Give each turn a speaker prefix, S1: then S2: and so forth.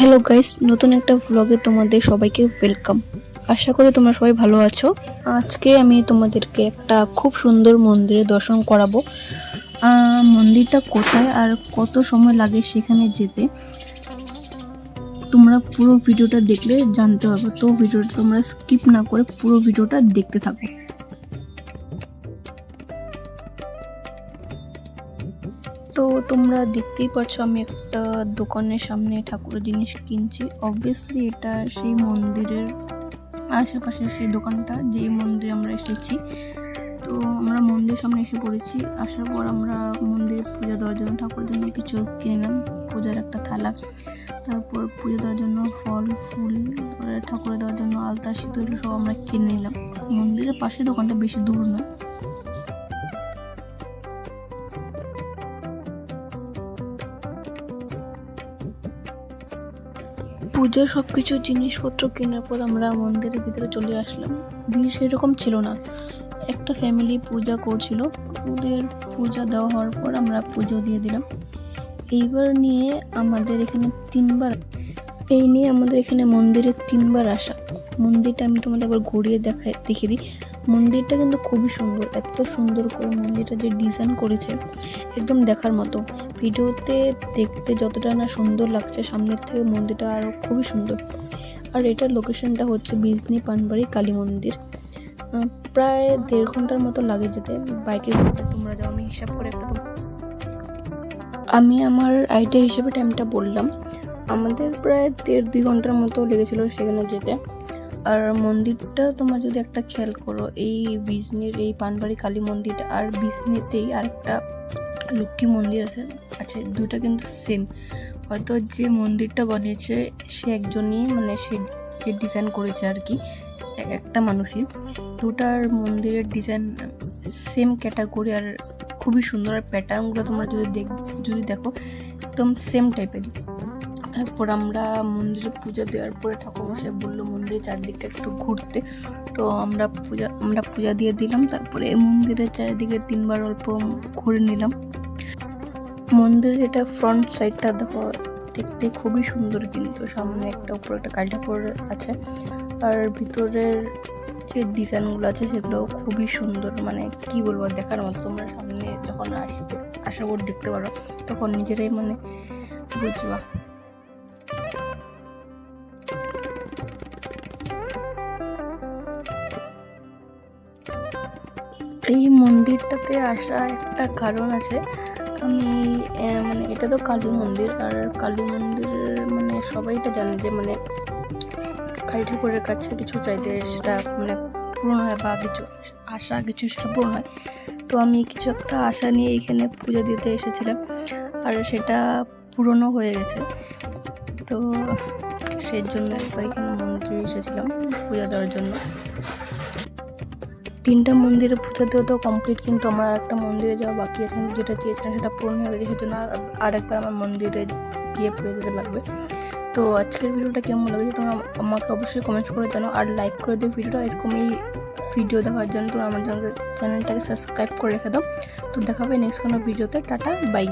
S1: Hello guys নতুন একটা ভ্লগে তোমাদের সবাইকে ওয়েলকাম আশা করি তোমরা সবাই ভালো আছো। আজকে আমি তোমাদেরকে একটা খুব সুন্দর মন্দিরে দর্শন করাবো। মন্দিরটা কোথায় আর কত সময় লাগে সেখানে যেতে? তোমরা পুরো ভিডিওটা দেখলে জানতে পারব। তো ভিডিওটা তোমরা স্কিপ না করে পুরো ভিডিওটা দেখতে থাকো। তো তোমরা দেখতেই পারছ আমি একটা দোকানের সামনে ঠাকুরের জিনিস কিনছি। অবভিয়াসলি এটা সেই মন্দিরের আশেপাশে সেই দোকানটা, যেই মন্দিরে আমরা এসেছি। তো আমরা মন্দিরের সামনে এসে পড়েছি। আসার পর আমরা মন্দিরে পূজা দেওয়ার জন্য, ঠাকুরের জন্য কিছু কিনে নিলাম। পূজার একটা থালা, তারপর পুজো দেওয়ার জন্য ফল, ফুল, তারপরে ঠাকুরে দেওয়ার জন্য আলতা, সিঁদুর সব আমরা কিনে নিলাম। মন্দিরের পাশে দোকানটা বেশি দূর নয়। পুজোর সব কিছু জিনিসপত্র কেনার পর আমরা মন্দিরের ভিতরে চলে আসলাম। ভিড় সেরকম ছিল না। একটা ফ্যামিলি পূজা করছিল। ওদের পূজা দেওয়া হওয়ার পর আমরা পুজো দিয়ে দিলাম। এইবার নিয়ে আমাদের এখানে তিনবার এই নিয়ে আমাদের এখানে মন্দিরে তিনবার আসা। মন্দিরটা আমি তোমাদের একবার ঘুরিয়ে দেখাই দেখিয়ে দিই। মন্দিরটা কিন্তু খুবই সুন্দর, এত সুন্দর করে মন্দিরটা যে ডিজাইন করেছে, একদম দেখার মতো। ভিডিওতে দেখতে যতটা না সুন্দর লাগছে, সামনের থেকে মন্দিরটা আরও খুবই সুন্দর। আর এটার লোকেশনটা হচ্ছে বিজনি পানবাড়ি কালী মন্দির। প্রায় দেড় ঘণ্টার মতো লাগে যেতে। বাইকে তোমরা যাও, আমি হিসাব করে একটা আমি আমার আইডিয়া হিসেবে টাইমটা বললাম। আমাদের প্রায় দেড় দুই ঘণ্টার মতো লেগেছিল সেখানে যেতে। আর মন্দিরটা তোমরা যদি একটা খেয়াল করো, এই বিজনির এই পানবাড়ি কালী মন্দির আর বিজনিতেই আরেকটা লক্ষ্মী মন্দির আছে। আচ্ছা দুটা কিন্তু সেম হয়তো যে মন্দিরটা বানিয়েছে, সে একজনই মানে সে যে ডিজাইন করেছে আর কি একটা মানুষই। দুটার মন্দিরের ডিজাইন সেম ক্যাটাগরি আর খুবই সুন্দর। আর প্যাটার্নগুলো তোমরা যদি দেখ, যদি দেখো, একদম সেম টাইপেরই তারপর আমরা মন্দিরে পূজা দেওয়ার পরে ঠাকুর ঠাকুরমশাই বলল, মন্দিরের চারদিকটা একটু ঘুরতে। তো আমরা পূজা আমরা পূজা দিয়ে দিলাম, তারপরে মন্দিরের চারিদিকে তিনবার অল্প ঘুরে নিলাম। মন্দিরের এটা ফ্রন্ট সাইডটা দেখো, দেখতে খুবই সুন্দর কিন্তু, সামনে একটা, উপরে একটা কালী ঠাকুর আছে। আর ভিতরের যে ডিজাইনগুলো আছে সেগুলো খুবই সুন্দর মানে কি বলব, দেখার মতো। তোমরা সামনে যখন আসবে আসার পর দেখতে পারো। তখন নিজেরাই মানে বুঝবা। এই মন্দিরটাতে আসা একটা কারণ আছে। আমি মানে এটা তো কালী মন্দির, আর কালী মন্দির মানে সবাই এটা জানে যে মানে কালী ঠাকুরের কাছে কিছু চাইলে সেটা মানে পূরণ হয় বা কিছু আশা কিছু সেটা পূরণ হয়। তো আমি কিছু একটা আশা নিয়ে এখানে পুজো দিতে এসেছিলাম, আর সেটা পূরণও হয়ে গেছে। তো সেই জন্য একবার এখানে মন্দিরে এসেছিলাম, পূজা দেওয়ার জন্য। তিনটা মন্দিরে পুজো দেওয়া তো কমপ্লিট কিন্তু আমার একটা মন্দিরে যাওয়া বাকি আছে, কিন্তু যেটা চেয়েছিলাম সেটা পূরণ হয়ে গেছে, সেজন্য আর একবার আমার মন্দিরে গিয়ে পুজো দিতে লাগবে। তো আজকের ভিডিওটা কেমন লাগছে তোমরা আমাকে অবশ্যই কমেন্টস করে জানো আর লাইক করে দিও ভিডিওটা এরকমই ভিডিও দেখার জন্য তোমরা আমার চ্যানেলটাকে সাবস্ক্রাইব করে রেখে দাও। তো দেখা হবে নেক্সট কোনো ভিডিওতে টাটা বাই